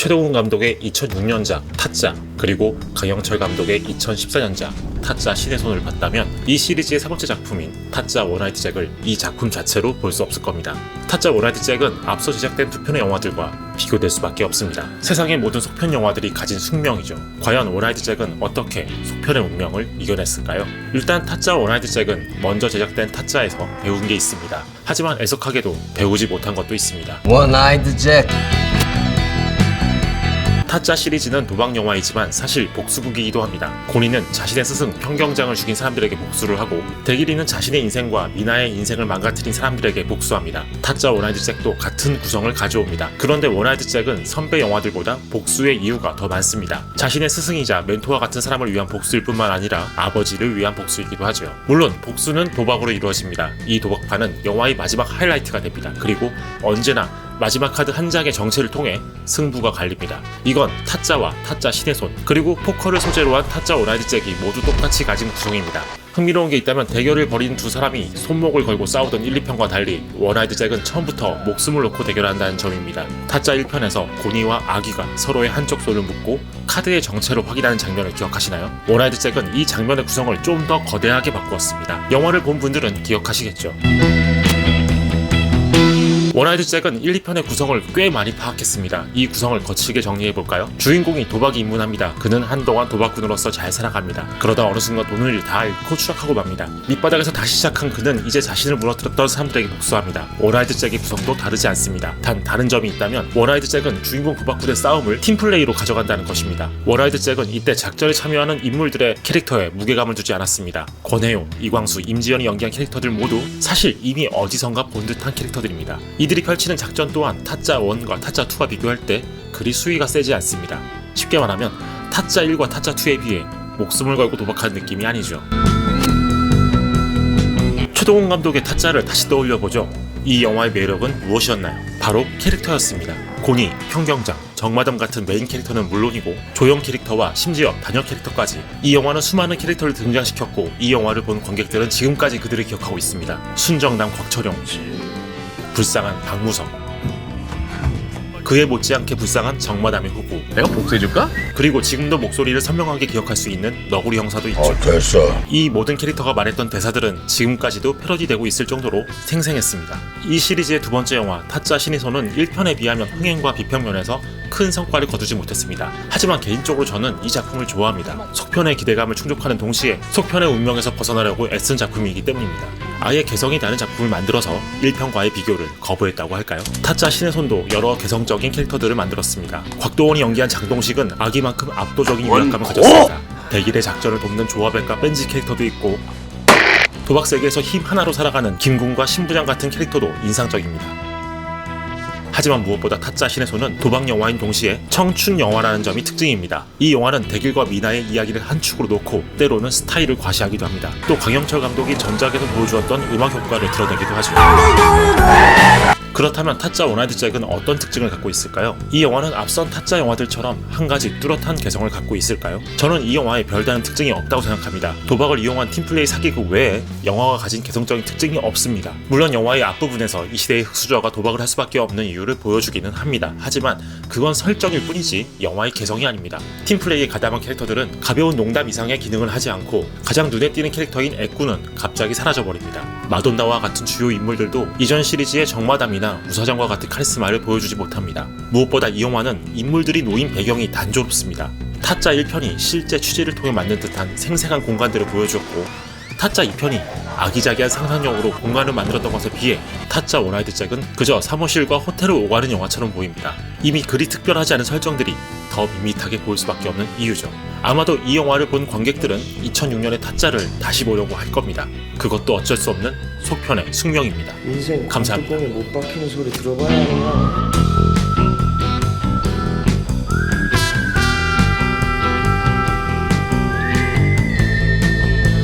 최동훈 감독의 2006년작 타짜 그리고 강영철 감독의 2014년작 타짜 신의 손을 봤다면 이 시리즈의 세 번째 작품인 타짜 원하이트 잭을 이 작품 자체로 볼 수 없을 겁니다. 타짜 원하이트 잭은 앞서 제작된 두 편의 영화들과 비교될 수밖에 없습니다. 세상의 모든 속편 영화들이 가진 숙명이죠. 과연 원하이트 잭은 어떻게 속편의 운명을 이겨냈을까요? 일단 타짜 원하이트 잭은 먼저 제작된 타짜에서 배운 게 있습니다. 하지만 애석하게도 배우지 못한 것도 있습니다. 원아이드 잭 타짜 시리즈는 도박 영화이지만 사실 복수극이기도 합니다. 고니는 자신의 스승 평경장을 죽인 사람들에게 복수를 하고 대길이는 자신의 인생과 미나의 인생을 망가뜨린 사람들에게 복수합니다. 타짜 원하이드 잭도 같은 구성을 가져옵니다. 그런데 원하이드 잭은 선배 영화들보다 복수의 이유가 더 많습니다. 자신의 스승이자 멘토와 같은 사람을 위한 복수일 뿐만 아니라 아버지를 위한 복수이기도 하죠. 물론 복수는 도박으로 이루어집니다. 이 도박판은 영화의 마지막 하이라이트가 됩니다. 그리고 언제나 마지막 카드 한 장의 정체를 통해 승부가 갈립니다. 이건 타짜와 타짜 신의 손, 그리고 포커를 소재로 한 타짜 오라이드 잭이 모두 똑같이 가진 구성입니다. 흥미로운 게 있다면 대결을 벌이는 두 사람이 손목을 걸고 싸우던 1, 2편과 달리 원하이드 잭은 처음부터 목숨을 놓고 대결한다는 점입니다. 타짜 1편에서 고니와 아기가 서로의 한쪽 손을 묶고 카드의 정체를 확인하는 장면을 기억하시나요? 원하이드 잭은 이 장면의 구성을 좀 더 거대하게 바꾸었습니다. 영화를 본 분들은 기억하시겠죠? 원하이드 잭은 1, 2편의 구성을 꽤 많이 파악했습니다. 이 구성을 거칠게 정리해볼까요? 주인공이 도박에 입문합니다. 그는 한동안 도박꾼으로서 잘 살아갑니다. 그러다 어느 순간 돈을 다 잃고 추락하고 맙니다. 밑바닥에서 다시 시작한 그는 이제 자신을 무너뜨렸던 사람들에게 복수합니다. 원하이드 잭의 구성도 다르지 않습니다. 단 다른 점이 있다면 원하이드 잭은 주인공 도박꾼의 싸움을 팀플레이로 가져간다는 것입니다. 원하이드 잭은 이때 작전에 참여하는 인물들의 캐릭터에 무게감을 두지 않았습니다. 권혜용, 이광수, 임지연이 연기한 캐릭터들 모두 사실 이미 어디선가 본 듯한 캐릭터들입니다. 이 들이 펼치는 작전 또한 타짜 1과 타짜 2가 비교할 때 그리 수위가 세지 않습니다. 쉽게 말하면 타짜 1과 타짜 2에 비해 목숨을 걸고 도박하는 느낌이 아니죠. 최동훈 감독의 타짜를 다시 떠올려 보죠. 이 영화의 매력은 무엇이었나요? 바로 캐릭터였습니다. 고니, 평경장, 정마담 같은 메인 캐릭터는 물론이고 조형 캐릭터와 심지어 단역 캐릭터까지 이 영화는 수많은 캐릭터를 등장시켰고 이 영화를 본 관객들은 지금까지 그들을 기억하고 있습니다. 순정남 곽철용, 불쌍한 박무성, 그에 못지않게 불쌍한 정마담의 후보, 내가 복수해줄까? 그리고 지금도 목소리를 선명하게 기억할 수 있는 너구리 형사도 있죠. 어, 됐어. 이 모든 캐릭터가 말했던 대사들은 지금까지도 패러디되고 있을 정도로 생생했습니다. 이 시리즈의 두 번째 영화 타짜 신의 손은 1편에 비하면 흥행과 비평면에서 큰 성과를 거두지 못했습니다. 하지만 개인적으로 저는 이 작품을 좋아합니다. 속편의 기대감을 충족하는 동시에 속편의 운명에서 벗어나려고 애쓴 작품이기 때문입니다. 아예 개성이 다른 작품을 만들어서 1편과의 비교를 거부했다고 할까요? 타짜 신의 손도 여러 개성적인 캐릭터들을 만들었습니다. 곽도원이 연기한 장동식은 아기만큼 압도적인 위압감을 가졌습니다. 대길의 작전을 돕는 조합일과 뺀지 캐릭터도 있고 도박 세계에서 힘 하나로 살아가는 김군과 신부장 같은 캐릭터도 인상적입니다. 하지만 무엇보다 타짜 신의 손은 도박 영화인 동시에 청춘 영화라는 점이 특징입니다. 이 영화는 대길과 미나의 이야기를 한 축으로 놓고 때로는 스타일을 과시하기도 합니다. 또 강영철 감독이 전작에서 보여주었던 음악 효과를 드러내기도 하죠. 그렇다면 타짜 원하이드 잭은 어떤 특징을 갖고 있을까요? 이 영화는 앞선 타짜 영화들처럼 한 가지 뚜렷한 개성을 갖고 있을까요? 저는 이 영화에 별다른 특징이 없다고 생각합니다. 도박을 이용한 팀플레이 사기극 외에 영화가 가진 개성적인 특징이 없습니다. 물론 영화의 앞부분에서 이 시대의 흑수저가 도박을 할 수밖에 없는 이유를 보여주기는 합니다. 하지만 그건 설정일 뿐이지 영화의 개성이 아닙니다. 팀플레이에 가담한 캐릭터들은 가벼운 농담 이상의 기능을 하지 않고 가장 눈에 띄는 캐릭터인 애꾸는 갑자기 사라져버립니다. 마돈나와 같은 주요 인물들도 이전 시리즈의 정마담이나 우사장과 같은 카리스마를 보여주지 못합니다. 무엇보다 이 영화는 인물들이 놓인 배경이 단조롭습니다. 타짜 1편이 실제 취재를 통해 만든 듯한 생생한 공간들을 보여주었고 타짜 2편이 아기자기한 상상력으로 공간을 만들었던 것에 비해 타짜 원하이드 잭은 그저 사무실과 호텔을 오가는 영화처럼 보입니다. 이미 그리 특별하지 않은 설정들이 더 밋밋하게 보일 수밖에 없는 이유죠. 아마도 이 영화를 본 관객들은 2006년의 타짜를 다시 보려고 할 겁니다. 그것도 어쩔 수 없는 속편의 숙명입니다. 인생 감사합니다. 뚜껑에 못 박히는 소리 들어봐야 하나